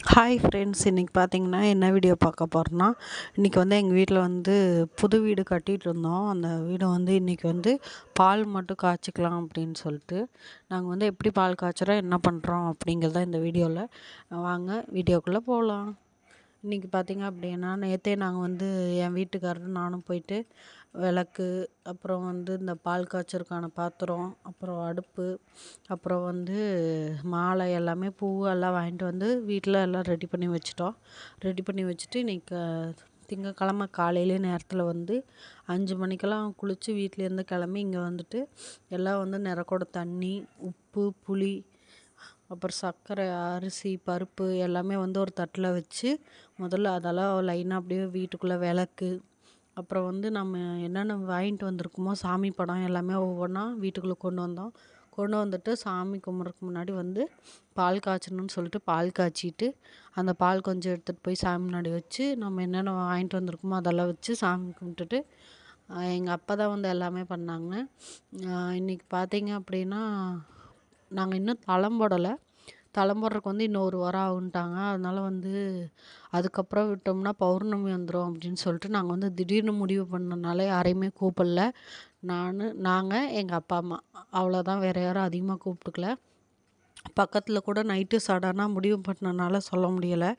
Hi friends இன்றைக்கி பார்த்தீங்கன்னா என்ன வீடியோ பார்க்க போகிறோன்னா இன்றைக்கி வந்து எங்கள் வீட்டில் வந்து புது வீடு கட்டிகிட்டு இருந்தோம். அந்த வீடு வந்து இன்றைக்கி வந்து பால் மட்டும் காய்ச்சிக்கலாம் அப்படின்னு சொல்லிட்டு நாங்கள் வந்து எப்படி பால் காய்ச்சுறோம் என்ன பண்ணுறோம் அப்படிங்கிறத இந்த வீடியோவில் வாங்க வீடியோக்குள்ளே போகலாம் இன்றைக்கி பார்த்திங்க அப்படின்னா நேற்றே நாங்கள் வந்து என் வீட்டுக்காரரும் நானும் போயிட்டு விளக்கு அப்புறம் வந்து இந்த பால் காய்ச்சறதுக்கான பாத்திரம் அப்புறம் அடுப்பு அப்புறம் வந்து மாலை எல்லாமே பூ எல்லாம் வாங்கிட்டு வந்து வீட்டில் எல்லாம் ரெடி பண்ணி வச்சிட்டோம். ரெடி பண்ணி வச்சுட்டு இன்றைக்கி திங்கக்கிழமை காலையிலே நேரத்தில் வந்து அஞ்சு மணிக்கெல்லாம் குளித்து வீட்டிலேருந்து கிளம்பி இங்கே வந்துட்டு எல்லாம் வந்து நிறக்கூட தண்ணி உப்பு புளி அப்புறம் சர்க்கரை அரிசி பருப்பு எல்லாமே வந்து ஒரு தட்டில் வச்சு முதல்ல அதெல்லாம் லைனாக அப்படியே வீட்டுக்குள்ளே விளக்கு. அப்புறம் வந்து நம்ம என்னென்ன வாங்கிட்டு வந்திருக்கோமோ சாமி படம் எல்லாமே ஒவ்வொன்றா வீட்டுக்குள்ளே கொண்டு வந்தோம். கொண்டு வந்துட்டு சாமி கும்பிட்றதுக்கு முன்னாடி வந்து பால் காய்ச்சணுன்னு சொல்லிட்டு பால் காய்ச்சிட்டு அந்த பால் கொஞ்சம் எடுத்துகிட்டு போய் சாமி முன்னாடி வச்சு நம்ம என்னென்ன வாங்கிட்டு வந்திருக்கோமோ அதெல்லாம் வச்சு சாமி கும்பிட்டுட்டு எங்கள் அப்பா தான் வந்து எல்லாமே பண்ணாங்க. இன்றைக்கி பார்த்தீங்க அப்படின்னா நாங்கள் இன்னும் தளம் போடலை. தளம் போடுறதுக்கு வந்து இன்னும் ஒரு வாரம் ஆகுன்ட்டாங்க. அதனால் வந்து அதுக்கப்புறம் விட்டோம்னா பௌர்ணமி வந்துடும் அப்படின்னு சொல்லிட்டு நாங்கள் வந்து திடீர்னு முடிவு பண்ணனால யாரையுமே கூப்பிடல. நான் நாங்கள் எங்கள் அப்பா அம்மா. அவ்வளோதான் வேறு யாரும் அதிகமாக கூப்பிட்டுக்கல. பக்கத்தில் கூட நைட்டு சடனாக முடிவு பண்ணனால சொல்ல முடியலை.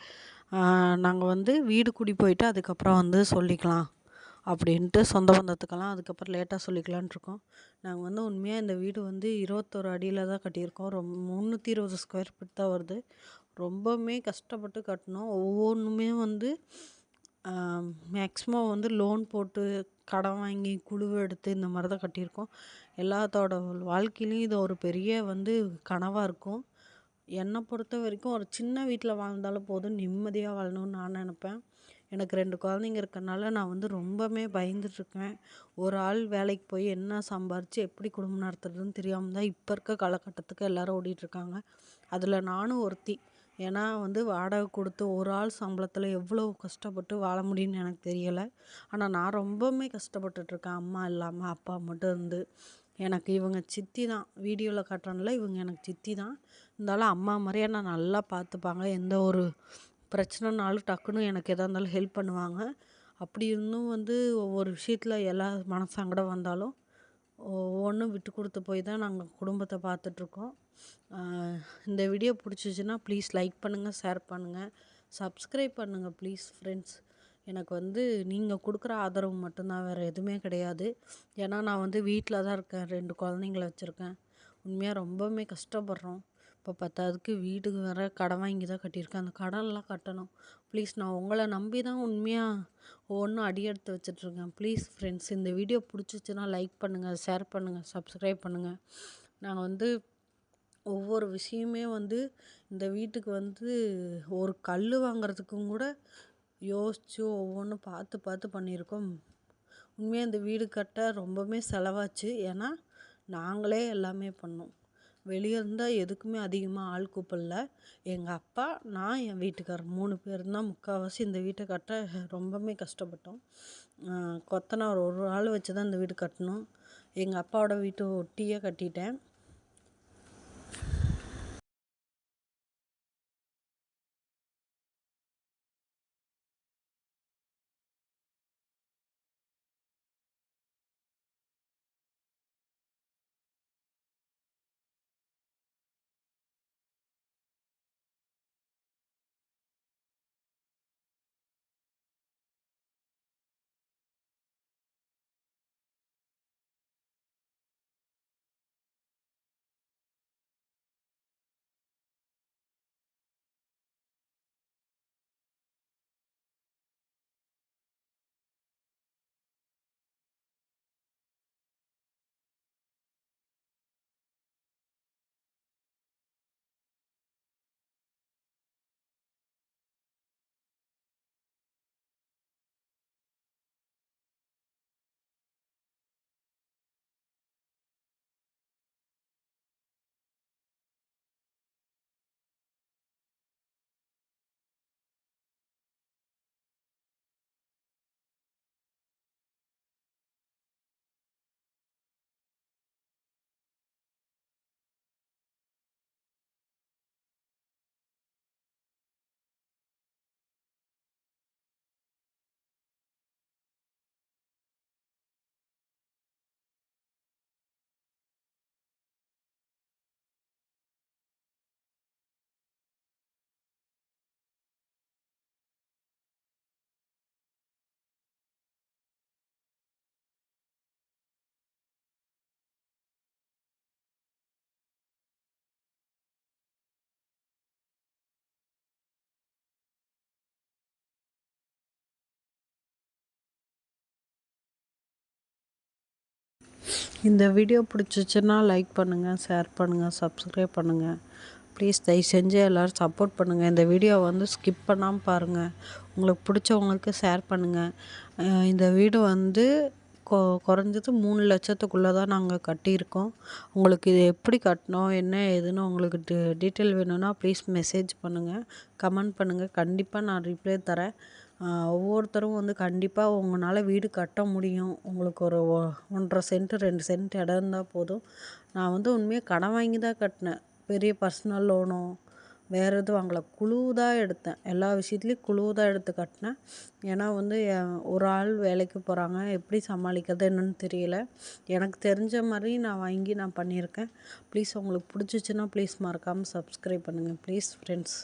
நாங்கள் வந்து வீடு குடி போயிட்டு அதுக்கப்புறம் வந்து சொல்லிக்கலாம். அப்படின்ட்டு சொந்த பந்தத்துக்கெல்லாம் அதுக்கப்புறம் லேட்டாக சொல்லிக்கலான்ட்டு இருக்கோம் நாங்கள் வந்து உண்மையாக இந்த வீடு வந்து இருபத்தோரு அடியில் தான் கட்டியிருக்கோம். ரொம் முந்நூற்றி இருபது ஸ்கொயர் ஃபீட் தான் வருது. ரொம்பவுமே கஷ்டப்பட்டு கட்டினோம். ஒவ்வொன்றுமே வந்து மேக்ஸிமம் வந்து லோன் போட்டு கடன் வாங்கி குழுவை எடுத்து இந்த மாதிரி தான் கட்டியிருக்கோம். எல்லாத்தோட வாழ்க்கையிலையும் இது ஒரு பெரிய வந்து கனவாக இருக்கும். என்னை பொறுத்த வரைக்கும் ஒரு சின்ன வீட்டில் வாழ்ந்தாலும் போதும். நிம்மதியாக வாழணும்னு நான் நினப்பேன். எனக்கு ரெண்டு குழந்தைங்க இருக்கனால நான் வந்து ரொம்பவுமே பயந்துட்டுருக்கேன் ஒரு ஆள் வேலைக்கு போய் என்ன சம்பாரித்து எப்படி குடும்பம் நடத்துறதுன்னு தெரியாமல் தான் இப்போ இருக்க காலகட்டத்துக்கு எல்லோரும் ஓடிட்டுருக்காங்க அதில் நானும் ஒருத்தி. ஏன்னா வந்து வாடகை கொடுத்து ஒரு ஆள் சம்பளத்தில் எவ்வளோ கஷ்டப்பட்டு வாழ முடியும்னு எனக்கு தெரியலை. ஆனால் நான் ரொம்பவுமே கஷ்டப்பட்டுட்ருக்கேன். அம்மா இல்லாமல் அப்பா மட்டும் இருந்து. எனக்கு இவங்க சித்தி தான். வீடியோவில் காட்டுறேன்ல இவங்க எனக்கு சித்தி தான். இருந்தாலும் அம்மா மாதிரியே நான் நல்லா பார்த்துப்பாங்க. எந்த ஒரு பிரச்சனைனாலும் டக்குன்னு எனக்கு எதாக இருந்தாலும் ஹெல்ப் பண்ணுவாங்க. அப்படி இருந்தும் வந்து ஒவ்வொரு விஷயத்தில் எல்லா மனசங்கடம் வந்தாலும் ஒவ்வொன்றும் விட்டு கொடுத்து போய் தான் நாங்கள் குடும்பத்தை பார்த்துட்ருக்கோம் இந்த வீடியோ பிடிச்சிச்சின்னா ப்ளீஸ் லைக் பண்ணுங்கள் ஷேர் பண்ணுங்கள் சப்ஸ்கிரைப் பண்ணுங்கள் ப்ளீஸ் ஃப்ரெண்ட்ஸ் எனக்கு வந்து நீங்கள் கொடுக்குற ஆதரவு மட்டும்தான் வேறு எதுவுமே கிடையாது. ஏன்னா நான் வந்து வீட்டில் தான் இருக்கேன் ரெண்டு குழந்தைங்கள வச்சுருக்கேன். உண்மையாக ரொம்பவுமே கஷ்டப்படுறோம். இப்போ பத்தாததுக்கு வீட்டுக்கு வேறு கடன் வாங்கி தான் கட்டியிருக்கேன். அந்த கடன்லாம் கட்டணும். ப்ளீஸ் நான் உங்களை நம்பி தான் உண்மையாக ஒவ்வொன்றும் அடி எடுத்து வச்சிட்ருக்கேன். ப்ளீஸ் ஃப்ரெண்ட்ஸ் இந்த வீடியோ பிடிச்சிச்சின்னா லைக் பண்ணுங்கள் ஷேர் பண்ணுங்கள் சப்ஸ்கிரைப் பண்ணுங்கள் நாங்கள் வந்து ஒவ்வொரு விஷயமே வந்து இந்த வீட்டுக்கு வந்து ஒரு கல் வாங்குறதுக்கும் கூட யோசித்து ஒவ்வொன்றும் பார்த்து பார்த்து பண்ணியிருக்கோம். உண்மையாக இந்த வீடு கட்ட ரொம்பவுமே செலவாச்சு. ஏன்னா நாங்களே எல்லாமே பண்ணோம். வெளியே இருந்தால் எதுக்குமே அதிகமாக ஆள் கூப்பிடல. எங்கள் அப்பா நான் என் வீட்டுக்காரர் மூணு பேர் தான் முக்கால்வாசி இந்த வீட்டை கட்ட ரொம்பவுமே கஷ்டப்பட்டோம். கொத்தனார் ஒரு ஆள் வச்சு தான் இந்த வீடு கட்டினோம் எங்கள் அப்பாவோட வீட்டை ஒட்டியே கட்டிட்டேன். இந்த வீடியோ பிடிச்சிச்சின்னா லைக் பண்ணுங்கள் ஷேர் பண்ணுங்கள் சப்ஸ்கிரைப் பண்ணுங்கள் ப்ளீஸ் தயவு செஞ்சு எல்லோரும் சப்போர்ட் பண்ணுங்கள் இந்த வீடியோ வந்து ஸ்கிப் பண்ணாமல் பாருங்கள் உங்களுக்கு பிடிச்சவங்களுக்கு ஷேர் பண்ணுங்கள் இந்த வீடு வந்து கொ குறைஞ்சது மூணு லட்சத்துக்குள்ளே தான் நாங்கள் கட்டியிருக்கோம். உங்களுக்கு இது எப்படி கட்டணும் என்ன ஏதுன்னு உங்களுக்கு டீ டீட்டெயில் வேணும்னா ப்ளீஸ் மெசேஜ் பண்ணுங்கள் கமெண்ட் பண்ணுங்கள் கண்டிப்பாக நான் ரிப்ளை தரேன். ஒவ்வொருத்தரும் வந்து கண்டிப்பாக உங்களால் வீடு கட்ட முடியும். உங்களுக்கு ஒரு ஒ ஒன்றரை சென்ட்டு ரெண்டு சென்ட் இடம் இருந்தால் போதும். நான் வந்து உண்மையாக கடன் வாங்கி தான் கட்டினேன். பெரிய பர்சனல் லோனோ வேறு எதுவும் வாங்கலை. குழு தான் எடுத்தேன். எல்லா விஷயத்துலையும் குழு தான் எடுத்து கட்டினேன். ஏன்னா வந்து ஒரு ஆள் வேலைக்கு போகிறாங்க எப்படி சமாளிக்கிறது என்னன்னு தெரியல. எனக்கு தெரிஞ்ச மாதிரி நான் வாங்கி நான் பண்ணியிருக்கேன். ப்ளீஸ் உங்களுக்கு பிடிச்சிச்சின்னா ப்ளீஸ் மறக்காமல் சப்ஸ்கிரைப் பண்ணுங்கள் ப்ளீஸ் ஃப்ரெண்ட்ஸ்